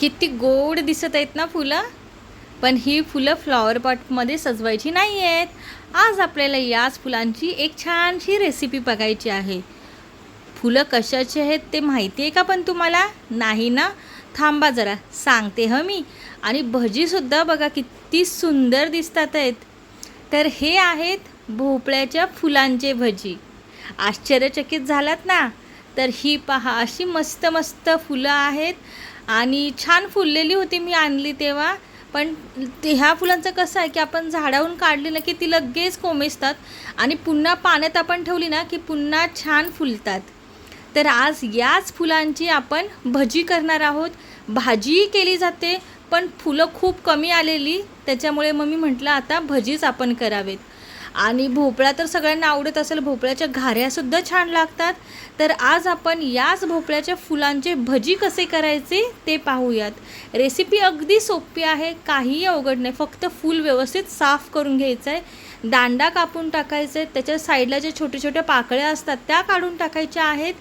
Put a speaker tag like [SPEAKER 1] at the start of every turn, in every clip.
[SPEAKER 1] किती गोड दिसत आहेत ना फुलं. पण ही फुलं फ्लॉवर पॉटमध्ये सजवायची नाही आहेत. आज आपल्याला याच फुलांची एक छानशी रेसिपी बघायची आहे. फुलं कशाची आहेत ते माहिती आहे का पण तुम्हाला? नाही ना? थांबा जरा सांगते हं मी. आणि भजीसुद्धा बघा किती सुंदर दिसतात आहेत. तर हे आहेत भोपळ्याच्या फुलांचे भजी. आश्चर्यचकित झालात ना? तर ही पहा अशी मस्त मस्त फुलं आहेत. आणि छान फुललेली होती मी आणली तेव्हा. पण ते ह्या फुलांचं कसं आहे की आपण झाडावरून काढली ना की ती लगेच कोमेजतात. आणि पुन्हा पाण्यात आपण ठेवली ना की पुन्हा छान फुलतात. तर आज याच फुलांची आपण भजी करणार आहोत. भाजीही केली जाते पण फुलं खूप कमी आलेली. त्याच्यामुळे मग मी म्हटलं आता भजीच आपण करावेत. आणि भोपळा तर सगळ्यांना आवडत असेल. भोपळ्याच्या घाऱ्यासुद्धा छान लागतात. तर आज आपण याच भोपळ्याच्या फुलांचे भजी कसे करायचे ते पाहूयात. रेसिपी अगदी सोपी आहे. काहीही अवघड नाही. फक्त फूल व्यवस्थित साफ करून घ्यायचं आहे दांडा कापून टाकायचं. आहे त्याच्या साईडला ज्या छोट्या छोट्या पाकळ्या असतात त्या काढून टाकायच्या आहेत.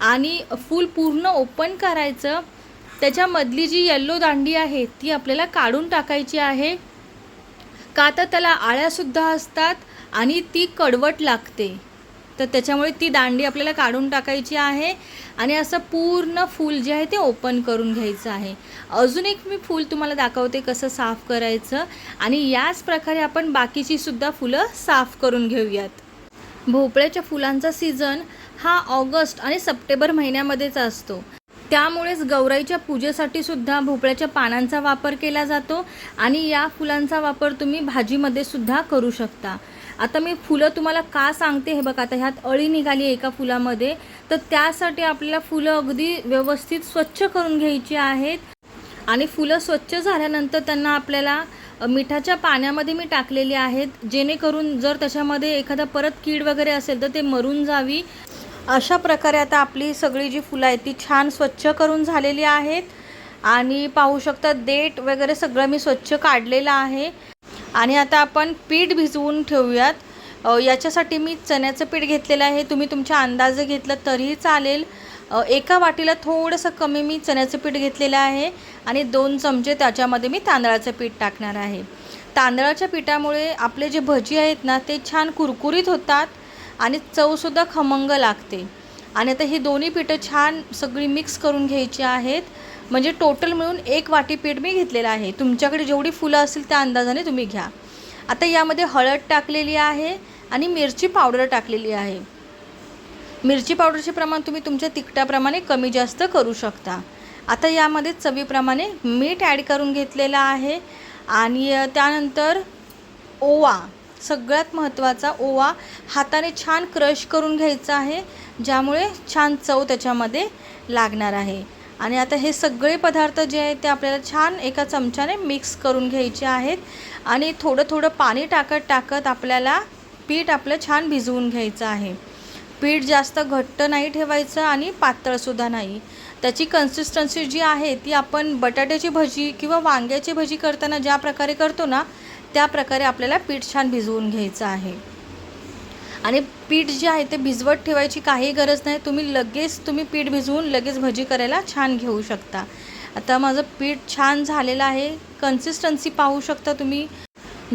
[SPEAKER 1] आणि फूल पूर्ण ओपन करायचं. त्याच्यामधली जी येल्लो दांडी आहे ती आपल्याला काढून टाकायची आहे. का तर त्याला आळ्यासुद्धा असतात. आणि ती कडवट लागते. तर त्याच्यामुळे ती दांडी आपल्याला काढून टाकायची आहे आणि असं पूर्ण फूल जे आहे ते ओपन करून घ्यायचं आहे. अजून एक मी फूल तुम्हाला दाखवते कसं साफ करायचं आणि याच प्रकारे आपण बाकीची सुद्धा फुलं साफ करून घेऊयात. भोपळ्याच्या फुलांचा सीझन हा ऑगस्ट आणि सप्टेंबर महिन्यामध्येच असतो. त्यामुळेच गौराईच्या पूजेसाठी सुद्धा भोपळ्याच्या पानांचा वापर केला जातो आणि या फुलांचा वापर तुम्ही भाजीमध्ये सुद्धा करू शकता. आता मी फुलं तुम्हाला का सांगते? हे बघा आता ह्यात अळी निघाली आहे एका फुलामध्ये. तर त्यासाठी आपल्याला फुलं अगदी व्यवस्थित स्वच्छ करून घ्यायची आहेत. आणि फुलं स्वच्छ झाल्यानंतर त्यांना आपल्याला मिठाच्या पाण्यामध्ये मी टाकलेली आहेत. जेणेकरून जर त्याच्यामध्ये एखादा परत कीड वगैरे असेल तर ते मरून जावी. अशा प्रकारे आता आपली सगळी जी फुलं आहेत ती छान स्वच्छ करून झालेली आहेत. आणि पाहू शकता देठ वगैरे सगळं मी स्वच्छ काढलेलं आहे. आणि आता आपण पीठ भिजवून ठेवूयात. याच्यासाठी मी चण्याचं पीठ घेतलेलं आहे. तुम्ही तुमच्या अंदाजे घेतलं तरीही चालेल. एका वाटीला थोडंसं कमी मी चण्याचं पीठ घेतलेलं आहे आणि दोन चमचे त्याच्यामध्ये मी तांदळाचं पीठ टाकणार आहे. तांदळाच्या पिठामुळे आपले जे भजी आहेत ना ते छान कुरकुरीत होतात आणि चवसुद्धा खमंग लागते. आणि आता ही दोन्ही पिठं छान सगळी मिक्स करून घ्यायची आहेत. म्हणजे टोटल मिळून एक वाटी पीठ मी घेतलेलं आहे. तुमच्याकडे जेवढी फुलं असतील त्या अंदाजाने तुम्ही घ्या. आता यामध्ये हळद टाकलेली आहे आणि मिरची पावडर टाकलेली आहे. मिरची पावडरचे प्रमाण तुम्ही तुमच्या तिखटाप्रमाणे कमी जास्त करू शकता. आता यामध्ये चवीप्रमाणे मीठ ॲड करून घेतलेलं आहे आणि त्यानंतर ओवा सगळ्यात महत्त्वाचा ओवा हाताने छान क्रश करून घ्यायचा आहे ज्यामुळे छान चव त्याच्यामध्ये लागणार आहे. आणि आता हे सगळे पदार्थ जे आहेत ते आपल्याला छान एका चमच्याने मिक्स करून घ्यायचे आहेत. आणि थोडं थोडं पाणी टाकत टाकत आपल्याला पीठ आपलं छान भिजवून घ्यायचं आहे. पीठ जास्त घट्ट नाही ठेवायचं आणि पातळसुद्धा नाही. त्याची कन्सिस्टन्सी जी आहे ती आपण बटाट्याची भजी किंवा वांग्याची भजी करताना ज्या प्रकारे करतो ना त्या प्रकारे आपल्याला पीठ छान भिजवून घ्यायचं आहे. आणि पीठ जे आहे ते भिजवत ठेवायची काही गरज नाही. तुम्ही लगेच तुम्ही पीठ भिजवून लगेच भजी करायला छान घेऊ शकता. आता माझं पीठ छान झालेलं आहे. कन्सिस्टन्सी पाहू शकता तुम्ही.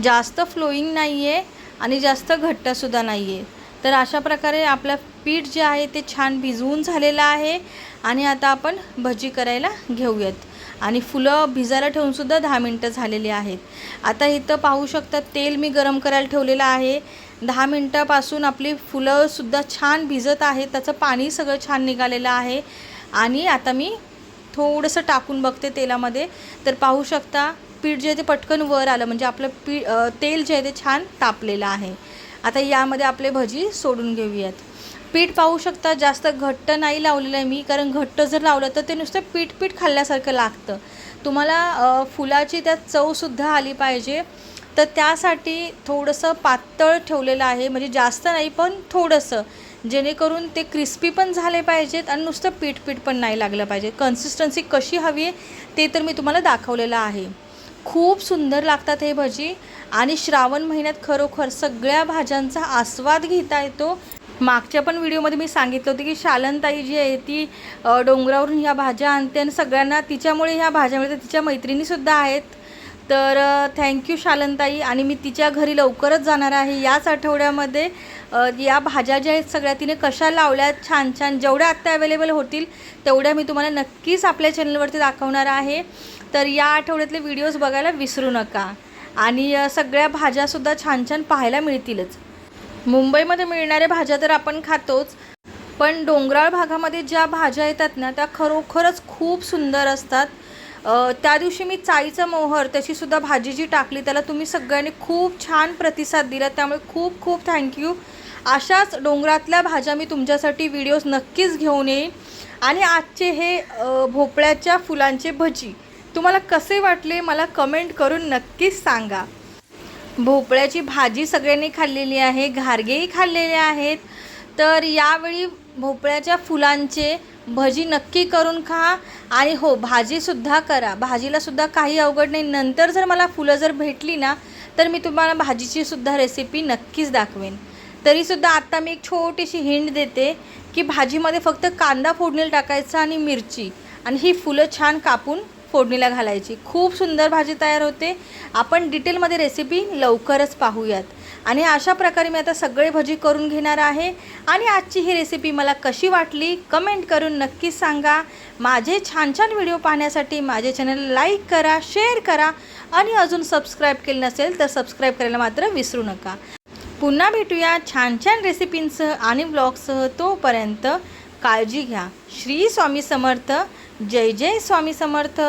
[SPEAKER 1] जास्त फ्लोईंग नाही आहे आणि जास्त घट्टसुद्धा नाही आहे तर अशा प्रकारे आपलं पीठ जे आहे ते छान भिजवून झालेलं आहे आणि आता आपण भजी करायला घेऊयात. आणि फुलं भिजायला ठेवूनसुद्धा दहा मिनटं झालेली आहेत. आता इथं पाहू शकता तेल मी गरम करायला ठेवलेलं आहे. दहा मिनटापासून आपली फुलंसुद्धा छान भिजत आहेत. त्याचं पाणी सगळं छान निघालेलं आहे. आणि आता मी थोडंसं टाकून बघते तेलामध्ये. तर पाहू शकता पीठ जे आहे ते पटकन वर आलं. म्हणजे आपलं पी तेल जे आहे ते छान तापलेलं आहे. आता यामध्ये आपले भजी सोडून घेऊयात. पीठ पाहू शकता जास्त घट्ट नाही लावलेलं आहे मी. कारण घट्ट जर लावलं तर ते नुसतं पीठ पीठ खाल्ल्यासारखं लागतं. तुम्हाला फुलाची त्यात चवसुद्धा आली पाहिजे. तर त्यासाठी थोडंसं पातळ ठेवलेलं आहे. म्हणजे जास्त नाही पण थोडंसं. जेणेकरून ते क्रिस्पी पण झाले पाहिजेत आणि नुसतं पीठ पीठ पण नाही लागलं पाहिजे. कन्सिस्टन्सी कशी हवी आहे ते तर मी तुम्हाला दाखवलेलं आहे. खूप सुंदर लागतात हे भजी. आणि श्रावण महिन्यात खरोखर सगळ्या भाज्यांचा आस्वाद घेता येतो. मागच्या पण व्हिडिओमध्ये मी सांगितलं होतं की शालनताई जी आहे ती डोंगरावरून ह्या भाज्या आणते आणि सगळ्यांना तिच्यामुळे ह्या भाज्या मिळतात. तिच्या मैत्रिणीसुद्धा आहेत. तर थँक्यू शालनताई आणि मी तिच्या घरी लवकरच जाणार आहे. याच आठवड्यामध्ये या भाज्या ज्या आहेत सगळ्या तिने कशा लावल्यात छान छान जेवढ्या आत्ता अवेलेबल होतील तेवढ्या मी तुम्हाला नक्कीच आपल्या चॅनलवरती दाखवणार आहे. तर या आठवड्यातले व्हिडिओज बघायला विसरू नका. आणि सगळ्या भाज्यासुद्धा छान छान पाहायला मिळतीलच. मुंबईमध्ये मिळणाऱ्या भाज्या तर आपण खातोच. पण डोंगराळ भागामध्ये ज्या भाज्या येतात ना त्या खरोखरच खूप सुंदर असतात. त्या दिवशी मी चाईचं मोहर त्याचीसुद्धा भाजी जी टाकली त्याला तुम्ही सगळ्यांनी खूप छान प्रतिसाद दिला. त्यामुळे खूप खूप थँक्यू अशाच डोंगरातल्या भाज्या मी तुमच्यासाठी व्हिडिओज नक्कीच घेऊन येईन. आणि आजचे हे भोपळ्याच्या फुलांचे भजी तुम्हाला कसे वाटले मला कमेंट करून नक्कीच सांगा. भोपळ्याची भाजी सगळ्यांनी खाल्लेली आहे घारगेही खाल्लेले आहेत. तर यावेळी भोपळ्याच्या फुलांचे भजी नक्की करून खा. आणि हो भाजीसुद्धा करा. भाजीलासुद्धा काही अवघड नाही. नंतर जर मला फुलं जर भेटली ना तर मी तुम्हाला भाजीची सुद्धा रेसिपी नक्कीच दाखवेन. तरीसुद्धा आत्ता मी एक छोटीशी हिंड देते की भाजीमध्ये फक्त कांदा फोडणीला टाकायचा आणि मिरची. आणि ही फुलं छान कापून फोडणीला घालायची. खूप सुंदर भाजी तयार होते. आपण डिटेलमध्ये रेसिपी लवकरच पाहूयात. आणि अशा प्रकारे मी आता सगळे भजी करून घेणार आहे. आणि आजची ही रेसिपी मला कशी वाटली कमेंट करून नक्कीच सांगा. माझे छान छान व्हिडिओ पाहण्यासाठी माझे चॅनल लाईक करा शेअर करा. आणि अजून सबस्क्राईब केलं नसेल तर सबस्क्राईब करायला मात्र विसरू नका. पुन्हा भेटूया छान छान रेसिपींसह आणि ब्लॉगसह तोपर्यंत काळजी घ्या. श्री स्वामी समर्थ. जय जय स्वामी समर्थ.